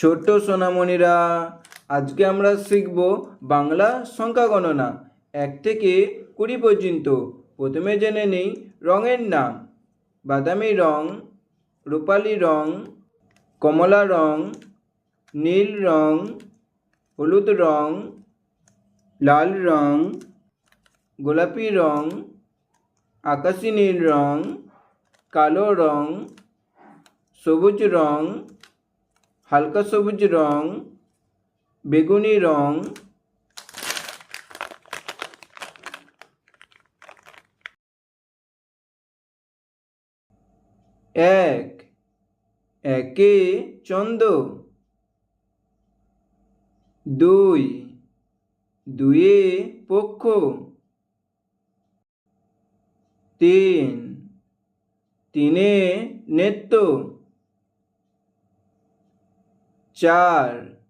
ছোট্ট সোনামণিরা, আজকে আমরা শিখব বাংলা সংখ্যা গণনা, এক থেকে কুড়ি পর্যন্ত। প্রথমে জেনে নিই রঙের নাম। বাদামি রং, রূপালি রং, কমলা রং, নীল রং, হলুদ রং, লাল রং, গোলাপি রং, আকাশি নীল রং, কালো রং, সবুজ রং হালকা সবুজ রং বেগুনি রং। এক একে চন্দ। দুই দুয়ে পক্ষ। তিন তিনে নেত্য চার।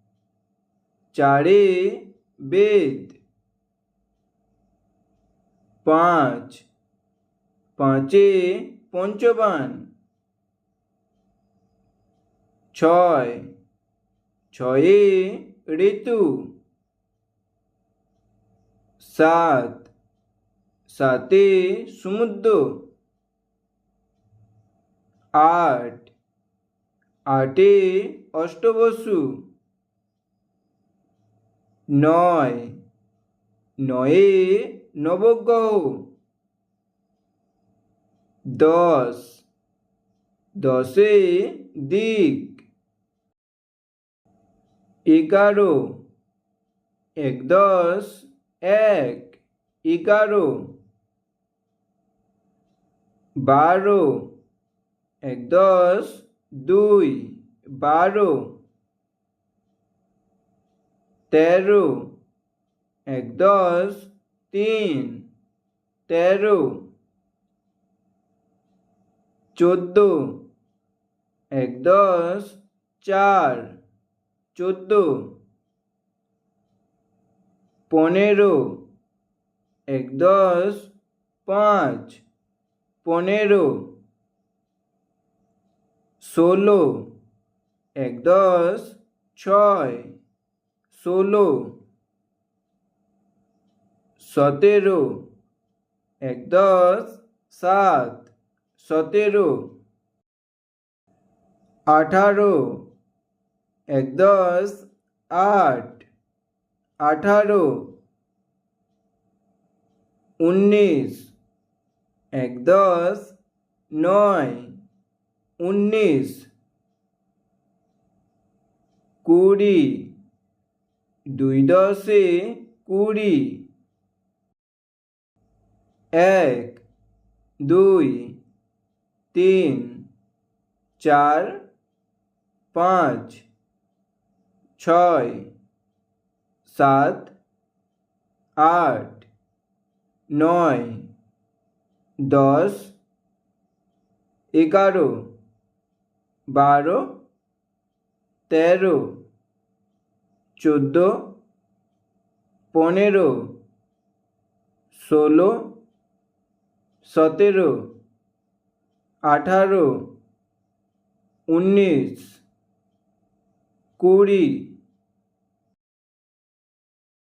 চারে বেদ। পাঁচ। পাঁচে পঞ্চবান। ছয়। ছয়ে ঋতু। সাত। সাতে সমুদ্র। আট। আটে অষ্টবসু। নয়। নয়ে নবগ্রহ। দশ। দশে দিক এগারো। এক দশ এক, এগারো। বারো। এক দশ দুই, বারো, তেরো, এক, দশ, তিন, তেরো, চোদ্দ, এক, দশ, চার, চোদ্দ, পনেরো, এক, দশ, পাঁচ, পনেরো ষোলো, এক দশ, ছয়, ষোলো, সতেরো, এক দশ, সাত, সতেরো, আঠারো, এক দশ, আট, আঠারো, উনিশ, এক দশ, নয় উনিশ, কুড়ি, দুই দশে কুড়ি, এক, দুই, তিন, চার, পাঁচ, ছয়, সাত, আট, নয়, দশ, এগারো বারো তেরো চোদ্দ পনেরো ষোলো সতেরো আঠারো উনিশ কুড়ি